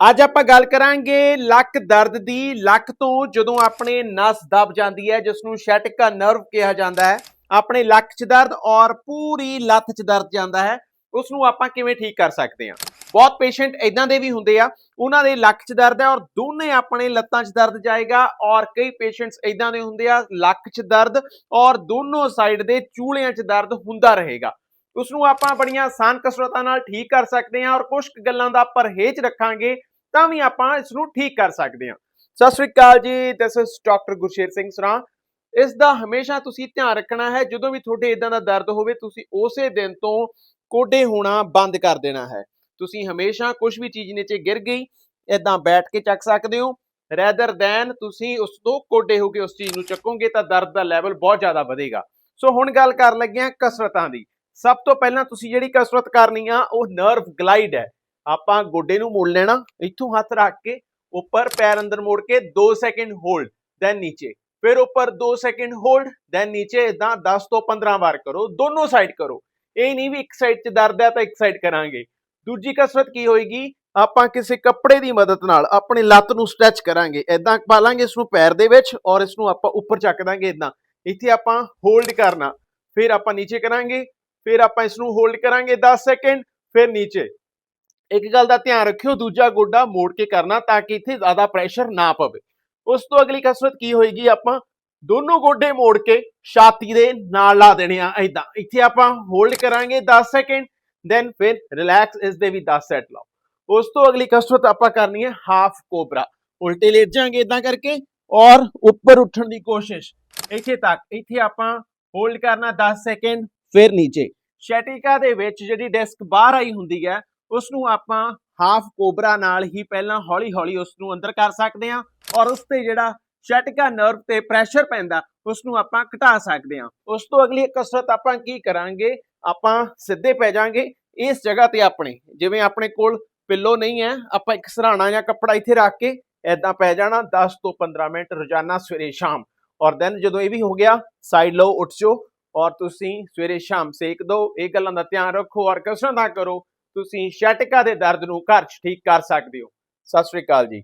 ਅੱਜ ਆਪਾਂ ਗੱਲ ਕਰਾਂਗੇ ਲੱਕ ਦਰਦ ਦੀ। ਲੱਕ ਤੋਂ ਜਦੋਂ ਆਪਣੇ ਨਸ ਦਬ ਜਾਂਦੀ ਹੈ ਜਿਸ ਨੂੰ ਸ਼ੈਟਿਕਾ ਨਰਵ ਕਿਹਾ ਜਾਂਦਾ ਹੈ, ਆਪਣੇ ਲੱਕ 'ਚ ਦਰਦ ਔਰ ਪੂਰੀ ਲੱਤ 'ਚ ਦਰਦ ਜਾਂਦਾ ਹੈ ਉਸ ਨੂੰ ਆਪਾਂ ਕਿਵੇਂ ਠੀਕ ਕਰ ਸਕਦੇ ਹਾਂ? ਬਹੁਤ ਪੇਸ਼ੈਂਟ ਇਦਾਂ ਦੇ ਵੀ ਹੁੰਦੇ ਆ, ਉਹਨਾਂ ਦੇ ਲੱਕ 'ਚ ਦਰਦ ਹੈ ਔਰ ਦੋਨੇ ਆਪਣੇ ਲੱਤਾਂ 'ਚ ਦਰਦ ਜਾਏਗਾ ਔਰ ਕਈ ਪੇਸ਼ੈਂਟਸ ਇਦਾਂ ਦੇ ਹੁੰਦੇ ਆ, ਲੱਕ 'ਚ ਦਰਦ ਔਰ ਦੋਨੋਂ ਸਾਈਡ ਦੇ ਚੂਲਿਆਂ 'ਚ ਦਰਦ ਹੁੰਦਾ ਰਹੇਗਾ। ਉਸ ਨੂੰ ਆਪਾਂ ਬੜੀਆਂ ਆਸਾਨ ਕਸਰਤਾਂ ਨਾਲ ਠੀਕ ਕਰ ਸਕਦੇ ਹਾਂ ਔਰ ਕੁਝ ਕੁ ਗੱਲਾਂ ਦਾ ਪਰਹੇਜ਼ ਰੱਖਾਂਗੇ ਤਾਂ ਵੀ ਆਪਾਂ ਇਸ ਨੂੰ ਠੀਕ ਕਰ ਸਕਦੇ ਹਾਂ। ਸਤਿ ਸ੍ਰੀ ਅਕਾਲ ਜੀ this is doctor Gursher Singh Sran. ਇਸ ਦਾ ਹਮੇਸ਼ਾ ਤੁਸੀਂ ਧਿਆਨ ਰੱਖਣਾ ਹੈ, ਜਦੋਂ ਵੀ ਤੁਹਾਡੇ ਇਦਾਂ ਦਾ ਦਰਦ ਹੋਵੇ, ਤੁਸੀਂ ਉਸੇ ਦਿਨ ਤੋਂ ਕੋਡੇ ਹੋਣਾ ਬੰਦ ਕਰ ਦੇਣਾ ਹੈ। ਤੁਸੀਂ ਹਮੇਸ਼ਾ ਕੁਝ ਵੀ ਚੀਜ਼ ਨੀਚੇ ਗਿਰ ਗਈ ਇਦਾਂ ਬੈਠ ਕੇ ਚੱਕ ਸਕਦੇ ਹੋ। ਰੈਦਰ ਦੈਨ ਤੁਸੀਂ ਉਸ ਤੋਂ ਕੋਡੇ ਹੋ ਕੇ ਉਸ ਚੀਜ਼ ਨੂੰ ਚੱਕੋਗੇ ਤਾਂ ਦਰਦ ਦਾ ਲੈਵਲ ਬਹੁਤ ਜ਼ਿਆਦਾ ਵਧੇਗਾ। ਸੋ ਹੁਣ ਗੱਲ ਕਰਨ ਲੱਗੇ ਹਾਂ ਕਸਰਤਾਂ ਦੀ। ਸਭ ਤੋਂ ਪਹਿਲਾਂ ਤੁਸੀਂ ਜਿਹੜੀ ਕਸਰਤ ਕਰਨੀ ਆ, ਉਹ ਨਰਵ ਗਲਾਈਡ ਹੈ। ਆਪਾਂ ਗੋਡੇ ਨੂੰ ਮੋੜ ਲੈਣਾ, ਇੱਥੋਂ ਹੱਥ ਰੱਖ ਕੇ ਉੱਪਰ ਪੈਰ ਅੰਦਰ ਮੋੜ ਕੇ 2 ਸੈਕਿੰਡ ਹੋਲਡ ਦੈਨ ਨੀਚੇ। ਫਿਰ ਉੱਪਰ 2 ਸੈਕਿੰਡ ਹੋਲਡ ਦੈਨ ਨੀਚੇ ਇਦਾਂ 10 ਤੋਂ 15 ਵਾਰ ਕਰੋ, ਦੋਨੋਂ ਸਾਈਡ ਕਰੋ। ਇਹ ਨਹੀਂ ਵੀ ਇੱਕ ਸਾਈਡ 'ਚ ਦਰਦ ਹੈ ਤਾਂ ਇੱਕ ਸਾਈਡ ਕਰਾਂਗੇ। ਦੂਜੀ ਕਸਰਤ ਕੀ ਹੋਏਗੀ? ਆਪਾਂ ਕਿਸੇ ਕੱਪੜੇ ਦੀ ਮਦਦ ਨਾਲ ਆਪਣੇ ਲੱਤ ਨੂੰ ਸਟ੍ਰੈਚ ਕਰਾਂਗੇ। ਇਦਾਂ ਪਾ ਲਾਂਗੇ ਇਸ ਨੂੰ ਪੈਰ ਦੇ ਵਿੱਚ ਔਰ ਇਸ ਨੂੰ ਆਪਾਂ ਉੱਪਰ ਚੱਕ ਦਾਂਗੇ ਇਦਾਂ ਇੱਥੇ ਆਪਾਂ ਹੋਲਡ ਕਰਨਾ। ਫਿਰ ਆਪਾਂ ਨੀਚੇ ਕਰਾਂਗੇ। ਫਿਰ ਆਪਾਂ ਇਸ ਨੂੰ ਹੋਲਡ ਕਰਾਂਗੇ 10 ਸੈਕਿੰਡ ਫਿਰ ਨੀਚੇ। ਇੱਕ ਗੱਲ ਦਾ ਧਿਆਨ ਰੱਖਿਓ, ਦੂਜਾ ਗੋਡਾ ਮੋੜ ਕੇ ਕਰਨਾ ਤਾਂ ਕਿ ਇੱਥੇ ਜ਼ਿਆਦਾ ਪ੍ਰੈਸ਼ਰ ਨਾ ਪਵੇ। ਉਸ ਤੋਂ ਅਗਲੀ ਕਸਰਤ ਕੀ ਹੋਏਗੀ ਆਪਾਂ? ਦੋਨੋਂ ਗੋਡੇ ਮੋੜ ਕੇ ਛਾਤੀ ਦੇ ਨਾਲ ਲਾ ਦੇਣੇ ਆ ਐਦਾਂ ਇੱਥੇ ਆਪਾਂ ਹੋਲਡ ਕਰਾਂਗੇ 10 ਸੈਕਿੰਡ ਦੈਨ ਫਿਰ ਰਿਲੈਕਸ ਇਸ ਦੇ ਵੀ 10 ਸੈਟ ਲਾਓ। ਉਸ ਤੋਂ ਅਗਲੀ ਕਸਰਤ ਆਪਾਂ ਕਰਨੀ ਹੈ ਹਾਫ ਕੋਬਰਾ ਉਲਟੇ ਲੇਟ ਜਾਾਂਗੇ ਇਦਾਂ ਕਰਕੇ ਔਰ ਉੱਪਰ ਉੱਠਣ ਦੀ ਕੋਸ਼ਿਸ਼। ਇੱਥੇ ਤੱਕ, ਇੱਥੇ ਆਪਾਂ ਹੋਲਡ ਕਰਨਾ 10 ਸੈਕਿੰਡ ਫਿਰ ਨੀਚੇ। ਸ਼ੈਟਿਕਾ ਦੇ ਵਿੱਚ ਜਿਹੜੀ ਡਿਸਕ ਬਾਹਰ ਆਈ ਹੁੰਦੀ ਹੈ ਉਸ ਨੂੰ ਆਪਾਂ ਹਾਫ ਕੋਬਰਾ ਨਾਲ ਹੀ ਪਹਿਲਾਂ ਹੌਲੀ-ਹੌਲੀ ਉਸ ਨੂੰ ਅੰਦਰ ਕਰ ਸਕਦੇ ਹਾਂ ਔਰ ਉਸ ਤੇ ਜਿਹੜਾ ਸ਼ੈਟਿਕਾ ਨਰਵ ਤੇ ਪ੍ਰੈਸ਼ਰ ਪੈਂਦਾ ਉਸ ਨੂੰ ਆਪਾਂ ਘਟਾ ਸਕਦੇ ਹਾਂ। ਉਸ ਤੋਂ ਅਗਲੀ ਕਸਰਤ ਆਪਾਂ ਕੀ ਕਰਾਂਗੇ? ਆਪਾਂ ਸਿੱਧੇ ਪੈ ਜਾਾਂਗੇ ਇਸ ਜਗ੍ਹਾ ਤੇ ਆਪਣੇ। ਜਿਵੇਂ ਆਪਣੇ ਕੋਲ ਪਿੱਲੋ ਨਹੀਂ ਹੈ, ਆਪਾਂ ਇੱਕ ਸਰਾਣਾ ਜਾਂ ਕੱਪੜਾ ਇੱਥੇ ਰੱਖ ਕੇ ਐਦਾਂ ਪੈ ਜਾਣਾ 10 ਤੋਂ 15 ਮਿੰਟ ਰੋਜ਼ਾਨਾ ਸਵੇਰੇ ਸ਼ਾਮ। ਔਰ ਦੈਨ ਜਦੋਂ ਇਹ ਵੀ ਹੋ ਗਿਆ ਸਾਈਡ ਲਓ, ਉੱਠ ਜਾਓ ਔਰ ਤੁਸੀਂ ਸਵੇਰੇ ਸ਼ਾਮ ਸੇਕ ਦਿਓ ਇਹ ਗੱਲਾਂ ਦਾ ਧਿਆਨ ਰੱਖੋ ਔਰ ਕਸਰਤ ਨਾ ਕਰੋ। ਤੁਸੀਂ ਸ਼ਟਕਾ ਦੇ ਦਰਦ ਨੂੰ ਘਰ 'ਚ ਠੀਕ ਕਰ ਸਕਦੇ ਹੋ। ਸਤਿ ਸ੍ਰੀ ਅਕਾਲ ਜੀ।